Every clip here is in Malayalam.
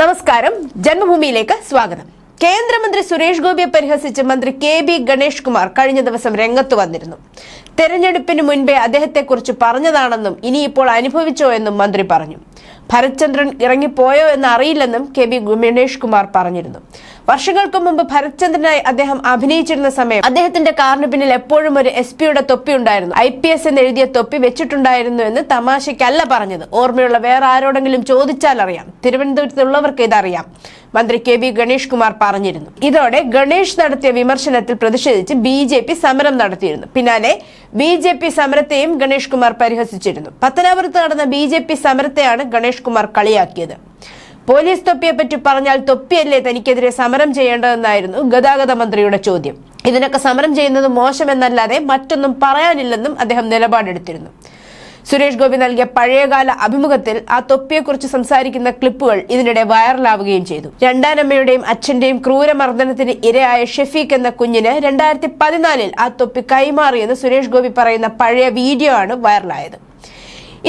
നമസ്കാരം. ജന്മഭൂമിയിലേക്ക് സ്വാഗതം. കേന്ദ്രമന്ത്രി സുരേഷ് ഗോപിയെ പരിഹസിച്ച് മന്ത്രി കെ ബി ഗണേഷ് കുമാർ കഴിഞ്ഞ ദിവസം രംഗത്ത് വന്നിരുന്നു. തെരഞ്ഞെടുപ്പിന് മുൻപേ അദ്ദേഹത്തെക്കുറിച്ച് പറഞ്ഞതാണെന്നും ഇനിയിപ്പോൾ അനുഭവിച്ചോ എന്നും മന്ത്രി പറഞ്ഞു. ഭരത്ചന്ദ്രൻ ഇറങ്ങിപ്പോയോ എന്ന് അറിയില്ലെന്നും കെ ബി ഗണേഷ് കുമാർ പറഞ്ഞിരുന്നു. വർഷങ്ങൾക്ക് മുമ്പ് ഭരത്ചന്ദ്രനായി അദ്ദേഹം അഭിനയിച്ചിരുന്ന സമയം അദ്ദേഹത്തിന്റെ കാറിന് പിന്നിൽ എപ്പോഴും ഒരു എസ് പിയുടെ തൊപ്പി ഉണ്ടായിരുന്നു. ഐ പി എസ് എന്ന് എഴുതിയ തൊപ്പി വെച്ചിട്ടുണ്ടായിരുന്നു എന്ന് തമാശയ്ക്കല്ല പറഞ്ഞത്. ഓർമ്മയുള്ള വേറെ ആരോടെങ്കിലും ചോദിച്ചാൽ അറിയാം. തിരുവനന്തപുരത്തുള്ളവർക്ക് ഇതറിയാം. മന്ത്രി കെ വി ഗണേഷ് കുമാർ പറഞ്ഞിരുന്നു. ഇതോടെ ഗണേഷ് നടത്തിയ വിമർശനത്തിൽ പ്രതിഷേധിച്ച് ബി ജെ പി സമരം നടത്തിയിരുന്നു. പിന്നാലെ ബി ജെ പി സമരത്തെയും ഗണേഷ് കുമാർ പരിഹസിച്ചിരുന്നു. പത്തനാപുരത്ത് നടന്ന ബി ജെ പി സമരത്തെയാണ് ഗണേഷ് കുമാർ കളിയാക്കിയത്. പോലീസ് തൊപ്പിയെ പറ്റി പറഞ്ഞാൽ തൊപ്പിയല്ലേ തനിക്കെതിരെ സമരം ചെയ്യേണ്ടതെന്നായിരുന്നു ഗതാഗത മന്ത്രിയുടെ ചോദ്യം. ഇതിനൊക്കെ സമരം ചെയ്യുന്നത് മോശമെന്നല്ലാതെ മറ്റൊന്നും പറയാനില്ലെന്നും അദ്ദേഹം നിലപാടെടുത്തിരുന്നു. സുരേഷ് ഗോപി നൽകിയ പഴയകാല അഭിമുഖത്തിൽ ആ തൊപ്പിയെക്കുറിച്ച് സംസാരിക്കുന്ന ക്ലിപ്പുകൾ ഇതിനിടെ വൈറലാവുകയും ചെയ്തു. രണ്ടാനമ്മയുടെയും അച്ഛന്റെയും ക്രൂരമർദ്ദനത്തിന് ഇരയായ ഷെഫീഖ് എന്ന കുഞ്ഞിന് രണ്ടായിരത്തി പതിനാലിൽ ആ തൊപ്പി കൈമാറിയെന്ന് സുരേഷ് ഗോപി പറയുന്ന പഴയ വീഡിയോ ആണ് വൈറലായത്.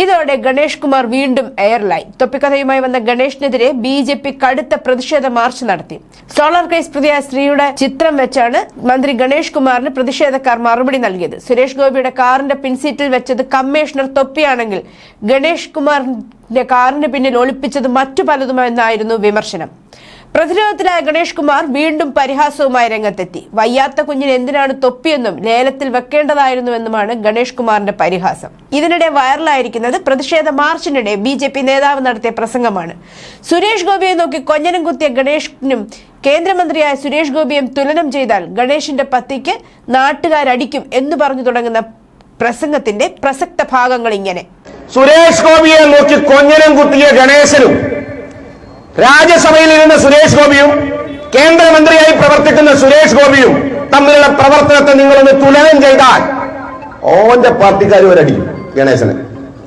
ഇതോടെ ഗണേഷ് കുമാർ വീണ്ടും എയർലൈൻ തൊപ്പിക്കഥയുമായി വന്ന ഗണേഷിനെതിരെ ബി ജെ പി കടുത്ത പ്രതിഷേധ മാർച്ച് നടത്തി. സോളാർ കേസ് പ്രതിയായ സ്ത്രീയുടെ ചിത്രം വെച്ചാണ് മന്ത്രി ഗണേഷ് കുമാറിന് പ്രതിഷേധക്കാർ മറുപടി നൽകിയത്. സുരേഷ് ഗോപിയുടെ കാറിന്റെ പിൻസീറ്റിൽ വെച്ചത് കമ്മീഷണർ തൊപ്പിയാണെങ്കിൽ ഗണേഷ് കുമാറിന്റെ കാറിന് പിന്നിൽ ഒളിപ്പിച്ചത് മറ്റു പലതുമെന്നായിരുന്നു വിമർശനം. പ്രതിരോധത്തിലായ ഗണേഷ് കുമാർ വീണ്ടും പരിഹാസവുമായി രംഗത്തെത്തി. വയ്യാത്ത കുഞ്ഞിന് എന്തിനാണ് തൊപ്പിയെന്നും ലേലത്തിൽ വെക്കേണ്ടതായിരുന്നുവെന്നുമാണ് ഗണേഷ് കുമാറിന്റെ പരിഹാസം. ഇതിനിടെ വൈറലായിരിക്കുന്നത് പ്രതിഷേധ മാർച്ചിനിടെ ബി ജെ പി നേതാവ് നടത്തിയ പ്രസംഗമാണ്. സുരേഷ് ഗോപിയെ നോക്കി കൊഞ്ഞനം കുത്തിയ ഗണേഷിനും കേന്ദ്രമന്ത്രിയായ സുരേഷ് ഗോപിയും തുലനം ചെയ്താൽ ഗണേഷിന്റെ പത്തിക്ക് നാട്ടുകാരടിക്കും എന്ന് പറഞ്ഞു തുടങ്ങുന്ന പ്രസംഗത്തിന്റെ പ്രസക്ത ഭാഗങ്ങൾ ഇങ്ങനെ. സുരേഷ് ഗോപിയെ നോക്കി കൊഞ്ഞനം കുത്തിയ ഗണേശനും രാജ്യസഭയിൽ ഇരുന്ന സുരേഷ് ഗോപിയും കേന്ദ്രമന്ത്രിയായി പ്രവർത്തിക്കുന്ന സുരേഷ് ഗോപിയും തമ്മിലുള്ള പ്രവർത്തനത്തെ നിങ്ങളൊന്ന് തുലനം ചെയ്താൽ ഓന്റെ പാർട്ടിക്കാർ ഒരടിയും ഗണേശന്.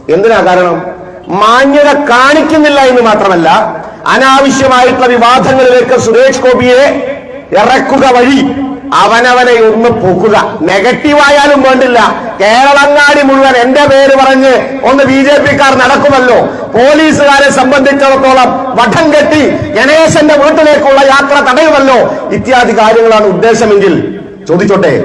എന്തിനാ കാരണം? മാന്യത കാണിക്കുന്നില്ല എന്ന് മാത്രമല്ല അനാവശ്യമായിട്ടുള്ള വിവാദങ്ങളിലേക്ക് സുരേഷ് ഗോപിയെ ഇറക്കുക വഴി അവനവനെ ഒന്ന് പൊക്കുക. നെഗറ്റീവായാലും വേണ്ടില്ല. കേരളങ്ങാടി മുഴുവൻ എന്റെ പേര് പറഞ്ഞ് ഒന്ന് ബി ജെ പിക്കാർ നടക്കുമല്ലോ. പോലീസുകാരെ സംബന്ധിച്ചിടത്തോളം വടം കെട്ടി ഗണേശന്റെ വീട്ടിലേക്കുള്ള യാത്ര തടയുമല്ലോ. ഇത്യാദി കാര്യങ്ങളാണ് ഉദ്ദേശമെങ്കിൽ ചോദിച്ചോട്ടെ.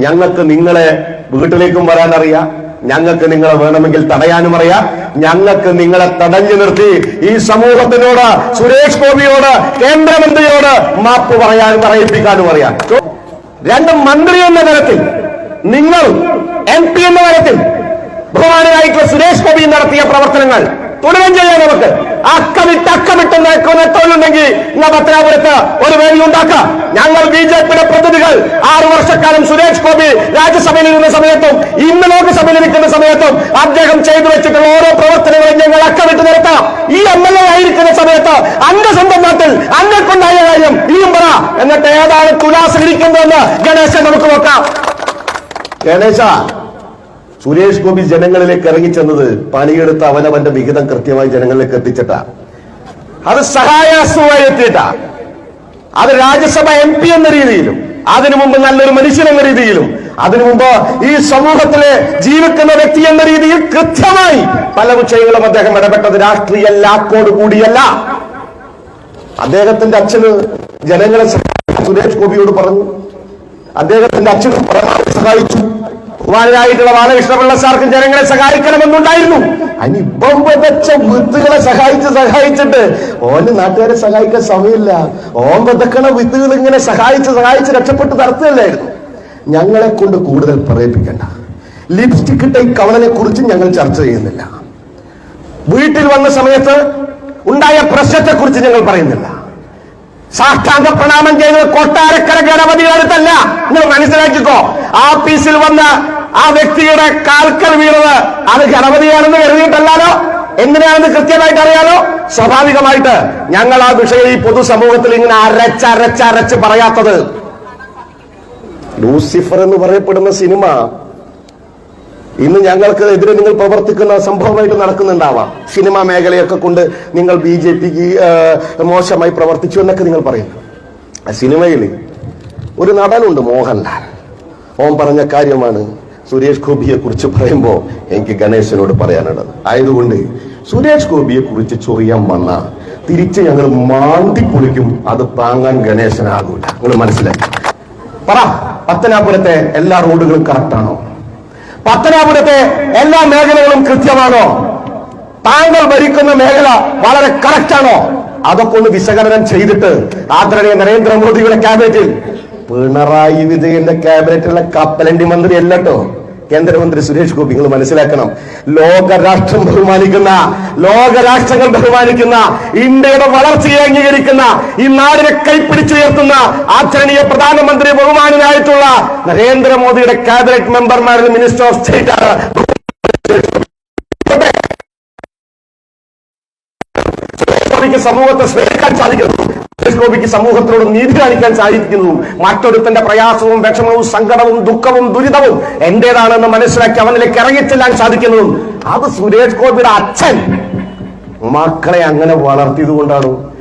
ഞങ്ങൾക്ക് നിങ്ങളെ വീട്ടിലേക്കും വരാൻ അറിയാം ഞങ്ങൾക്ക് നിങ്ങളെ വേണമെങ്കിൽ തടയാനും അറിയാം. ഞങ്ങൾക്ക് നിങ്ങളെ തടഞ്ഞു നിർത്തി ഈ സമൂഹത്തിനോട് സുരേഷ് ഗോപിയോട് കേന്ദ്രമന്ത്രിയോട് മാപ്പ് പറയാനും പറയിപ്പിക്കാനും അറിയാം. രണ്ട് മന്ത്രി എന്ന തരത്തിൽ നിങ്ങൾ എം പി എന്ന തരത്തിൽ ബഹുമാനായിട്ടുള്ള സുരേഷ് ഗോപി നടത്തിയ പ്രവർത്തനങ്ങൾ തുടരും ചെയ്യാം നമുക്ക്. അക്കമിട്ട് അക്കമിട്ട് നെട്ടുണ്ടെങ്കിൽ ഇന്ന് പത്തനാപുരത്ത് ഒരു വേദി ഉണ്ടാക്കാം. ഞങ്ങൾ ബി ജെ പിയുടെ പ്രതിനിധികൾ ആറു വർഷക്കാലം സുരേഷ് ഗോപി രാജ്യസഭയിൽ ഇരുന്ന സമയത്തും ഇന്ന് ലോക്സഭയിൽ ഇരിക്കുന്ന സമയത്തും അദ്ദേഹം ചെയ്തു വെച്ചിട്ടുള്ള ഓരോ പ്രവർത്തനങ്ങളും ഞങ്ങൾ അക്കമിട്ട് നിർത്താം. ഈ എം എൽ എ ആയിരിക്കുന്ന സമയത്ത് അന്റെ സ്വന്തം നാട്ടിൽ അങ്ങൾക്കുണ്ടായ കാര്യം ഇനിയും പറ. എന്നിട്ട് ഏതാണ് തുലാസ് ഇരിക്കുന്നതെന്ന് ഗണേശൻ നമുക്ക് നോക്കാം. ഗണേശ സുരേഷ് ഗോപി ജനങ്ങളിലേക്ക് ഇറങ്ങിച്ചെന്നത് പണിയെടുത്ത് അവനവന്റെ വിഹിതം കൃത്യമായി ജനങ്ങളിലേക്ക് എത്തിച്ചിട്ടാ. അത് സഹായഹസ്തമായി എത്തിയിട്ടാ. അത് രാജ്യസഭ എം പി എന്ന രീതിയിലും അതിനു മുമ്പ് നല്ലൊരു മനുഷ്യൻ എന്ന രീതിയിലും അതിനു മുമ്പ് ഈ സമൂഹത്തിലെ ജീവിക്കുന്ന വ്യക്തി എന്ന രീതിയിൽ കൃത്യമായി പല വിഷയങ്ങളും അദ്ദേഹം ഇടപെട്ടത് രാഷ്ട്രീയ ലാക്കോട് കൂടിയല്ല. അദ്ദേഹത്തിന്റെ അച്ഛന് ജനങ്ങളെ സുരേഷ് ഗോപിയോട് പറഞ്ഞു. അദ്ദേഹത്തിന്റെ അച്ഛനും പരമാവധി സഹായിച്ചു. ബഹുമാനായിട്ടുള്ള ബാലകൃഷ്ണപിള്ള സാർക്ക് ജനങ്ങളെ സഹായിക്കണമെന്നുണ്ടായിരുന്നു. അനിപ്പം വെച്ച വിത്തുകളെ സഹായിച്ച് സഹായിച്ചിട്ട് ഓന് നാട്ടുകാരെ സഹായിക്കാൻ സമയമില്ല. ഓൻ വെതക്കണ വിത്തുകൾ ഇങ്ങനെ സഹായിച്ച് സഹായിച്ച് രക്ഷപ്പെട്ട് നടത്തുകയല്ലായിരുന്നു. ഞങ്ങളെ കൊണ്ട് കൂടുതൽ പറയിപ്പിക്കണ്ട ലിപ്സ്റ്റിക് ഇട്ട ഈ കവളനെ കുറിച്ച് ഞങ്ങൾ ചർച്ച ചെയ്യുന്നില്ല. വീട്ടിൽ വന്ന സമയത്ത് ഉണ്ടായ പ്രശ്നത്തെ കുറിച്ച് ഞങ്ങൾ പറയുന്നില്ല. സാഷ്ടാംഗ പ്രണാമം ചെയ്തത് കൊട്ടാരക്കര ഗണപതിയുടെ അടുത്തല്ല. നിങ്ങൾ മനസ്സിലാക്കിക്കോ. ആഫീസിൽ വന്ന ആ വ്യക്തിയുടെ കാൽക്കൽ വീണത് അത് ഗണപതിയാണെന്ന് കരുതിയിട്ടല്ലാലോ? എങ്ങനെയാണെന്ന് കൃത്യമായിട്ട് അറിയാലോ? സ്വാഭാവികമായിട്ട് ഞങ്ങൾ ആ വിഷയം ഈ പൊതുസമൂഹത്തിൽ ഇങ്ങനെ അരച്ചരച്ചരച്ച് പറയാത്തത്. ലൂസിഫർ എന്ന് പറയപ്പെടുന്ന സിനിമ ഇന്ന് ഞങ്ങൾക്ക് എതിരെ നിങ്ങൾ പ്രവർത്തിക്കുന്ന സംഭവമായിട്ട് നടക്കുന്നുണ്ടാവാം. സിനിമാ മേഖലയൊക്കെ കൊണ്ട് നിങ്ങൾ ബി ജെ പിക്ക് മോശമായി പ്രവർത്തിച്ചു എന്നൊക്കെ നിങ്ങൾ പറയുന്നു. സിനിമയിൽ ഒരു നടനുണ്ട് മോഹൻലാൽ. ഓൻ പറഞ്ഞ കാര്യമാണ് സുരേഷ് ഗോപിയെ കുറിച്ച് പറയുമ്പോൾ എനിക്ക് ഗണേശനോട് പറയാനുള്ളത്. ആയതുകൊണ്ട് സുരേഷ് ഗോപിയെ കുറിച്ച് ചൊറിയാൻ വന്ന തിരിച്ച് ഞങ്ങൾ മാന്തി പൊളിക്കും അത് താങ്ങാൻ ഗണേശനാകൂല. നിങ്ങൾ മനസ്സിലാക്കി പറ പത്തനാപുരത്തെ എല്ലാ റോഡുകളും കറക്റ്റാണോ പത്തനാപുരത്തെ എല്ലാ മേഖലകളും കൃത്യമാണോ? താങ്കൾ ഭരിക്കുന്ന മേഖല വളരെ കറക്റ്റാണോ അതൊക്കെ ഒന്ന് വിശകലനം ചെയ്തിട്ട് ആദരണീയ നരേന്ദ്രമോദിയുടെ ക്യാബിനറ്റിൽ പിണറായി വിജയന്റെ ക്യാബിനറ്റിലെ കപ്പലണ്ടി മന്ത്രി അല്ലട്ടോ. കേന്ദ്രമന്ത്രി സുരേഷ് ഗോപി നിങ്ങൾ മനസ്സിലാക്കണം. ലോകരാഷ്ട്രം ബഹുമാനിക്കുന്ന ലോകരാഷ്ട്രങ്ങൾ ബഹുമാനിക്കുന്ന ഇന്ത്യയുടെ വളർച്ചയെ അംഗീകരിക്കുന്ന ഈ നാടിനെ കൈപ്പിടിച്ചുയർത്തുന്ന ആദരണീയ പ്രധാനമന്ത്രി ബഹുമാനായിട്ടുള്ള നരേന്ദ്രമോദിയുടെ കാബിനറ്റ് മെമ്പർമാരിൽ മിനിസ്റ്റർ ഓഫ് സ്റ്റേറ്റ് ആണ് സമൂഹത്തെ സ്നേഹിക്കാൻ സാധിക്കുന്നു. ഗോപിക്ക് സമൂഹത്തിനോട് നീതി കാണിക്കാൻ സാധിക്കുന്നു. മറ്റൊരുത്തന്റെ പ്രയാസവും വിഷമവും സങ്കടവും ദുഃഖവും ദുരിതവും എന്റേതാണെന്ന് മനസ്സിലാക്കി അവനിലേക്ക് ഇറങ്ങിച്ചെല്ലാൻ സാധിക്കുന്നതും. അത് സുരേഷ് ഗോപിയുടെ അച്ഛൻ. മക്കളെ അങ്ങനെ വളർത്തിയത് കൊണ്ടാണ്